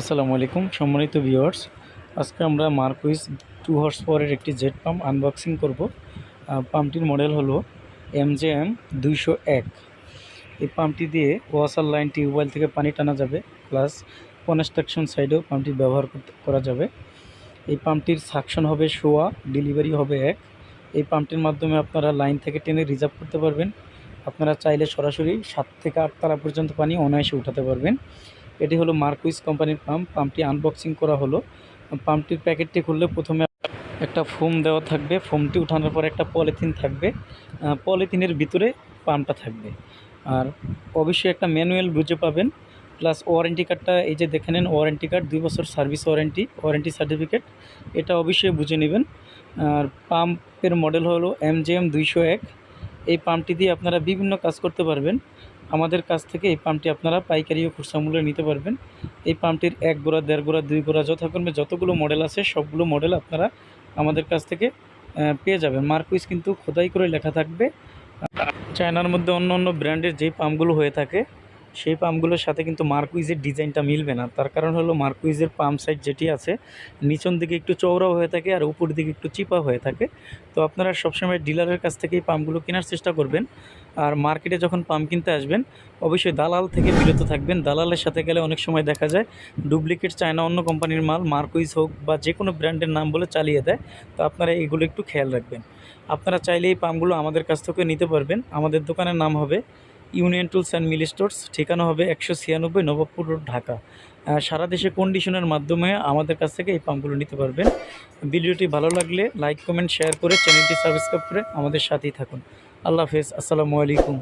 আসসালামু আলাইকুম, সম্মানিত ভিউয়ার্স আজকে আমরা মার্কুইস টু হর্স পাওয়ারের একটি জেট পাম্প আনবক্সিং করব। পাম্পটির মডেল হলো এম জে এম দুইশো এক। এই পাম্পটি দিয়ে ওয়াসার লাইন টিউবওয়েল থেকে পানি টানা যাবে প্লাস কনস্ট্রাকশন সাইডেও পাম্পটি ব্যবহার করা যাবে। এই পাম্পটির সাকশন হবে শোয়া ডেলিভারি হবে এক। এই পাম্পটির মাধ্যমে আপনারা লাইন থেকে টেনে রিজার্ভ করতে পারবেন। আপনারা চাইলে সরাসরি সাত থেকে আট তারা পর্যন্ত পানি অনায়াসে উঠাতে পারবেন। এটি হলো মার্কুইস কোম্পানির পাম্প। পাম্পটি আনবক্সিং করা হলো। পাম্পটির প্যাকেটটি খুললে প্রথমে একটা ফোম দেওয়া থাকবে। ফোমটি উঠানোর পর একটা পলিথিন থাকবে। পলিথিনের ভিতরে পাম্পটা থাকবে। আর অবশ্যই একটা ম্যানুয়াল বুঝে পাবেন। প্লাস ওয়ারেন্টি কার্ডটা এই যে দেখে নেন, ওয়ারেন্টি কার্ড, দুই বছর সার্ভিস ওয়ারেন্টি ওয়ারেন্টি সার্টিফিকেট, এটা অবশ্যই বুঝে নেবেন। আর পাম্পের মডেল হলো এম জে এম দুইশো এক। এই পাম্পটি দিয়ে আপনারা বিভিন্ন কাজ করতে পারবেন। আমাদের কাছ থেকে এই পাম্পটি আপনারা পাইকারি ও খুচরা মূল্যে নিতে পারবেন। এই পাম্পটির এক গোড়া, দেড় গোড়া, দুই গোড়া যথাক্রমে যতগুলো মডেল আছে, সবগুলো মডেল আপনারা আমাদের কাছ থেকে পেয়ে যাবেন। মার্কুইস কিন্তু খোদাই করে লেখা থাকবে। চায়নার মধ্যে অন্য অন্য ব্র্যান্ডের যেই পাম্পগুলো হয়ে থাকে সেই পাম্পগুলোর সাথে কিন্তু মার্কুইজের ডিজাইনটা মিলবে না। তার কারণ হলো মার্কুইজের পাম্প সাইড যেটি আছে নিচন দিকে একটু চৌড়াও হয়ে থাকে আর উপর দিকে একটু চিপা হয়ে থাকে। তো আপনারা সবসময় ডিলারের কাছ থেকে এই পাম্পগুলো কেনার চেষ্টা করবেন। আর মার্কেটে যখন পাম্প কিনতে আসবেন, অবশ্যই দালাল থেকে বিরত থাকবেন। দালালের সাথে গেলে অনেক সময় দেখা যায়, ডুপ্লিকেট চায়না অন্য কোম্পানির মাল, মার্কুইজ হোক বা যে কোনো ব্র্যান্ডের নাম বলে চালিয়ে দেয়। তো আপনারা এগুলো একটু খেয়াল রাখবেন। আপনারা চাইলে এই পাম্পগুলো আমাদের কাছ থেকে নিতে পারবেন। আমাদের দোকানের নাম হবে union tools and mill stores, ঠিকানা হবে একশো ছিয়ানব্বই নবাবপুর রোড, ঢাকা। সারা দেশে কন্ডিশনের মাধ্যমে আমাদের কাছ থেকে এই পাম্পগুলো নিতে পারবেন। ভিডিওটি ভালো লাগলে লাইক কমেন্ট শেয়ার করে চ্যানেলটি সাবস্ক্রাইব করে আমাদের সাথেই থাকুন। আল্লাহ হাফেজ, আসসালামু আলাইকুম।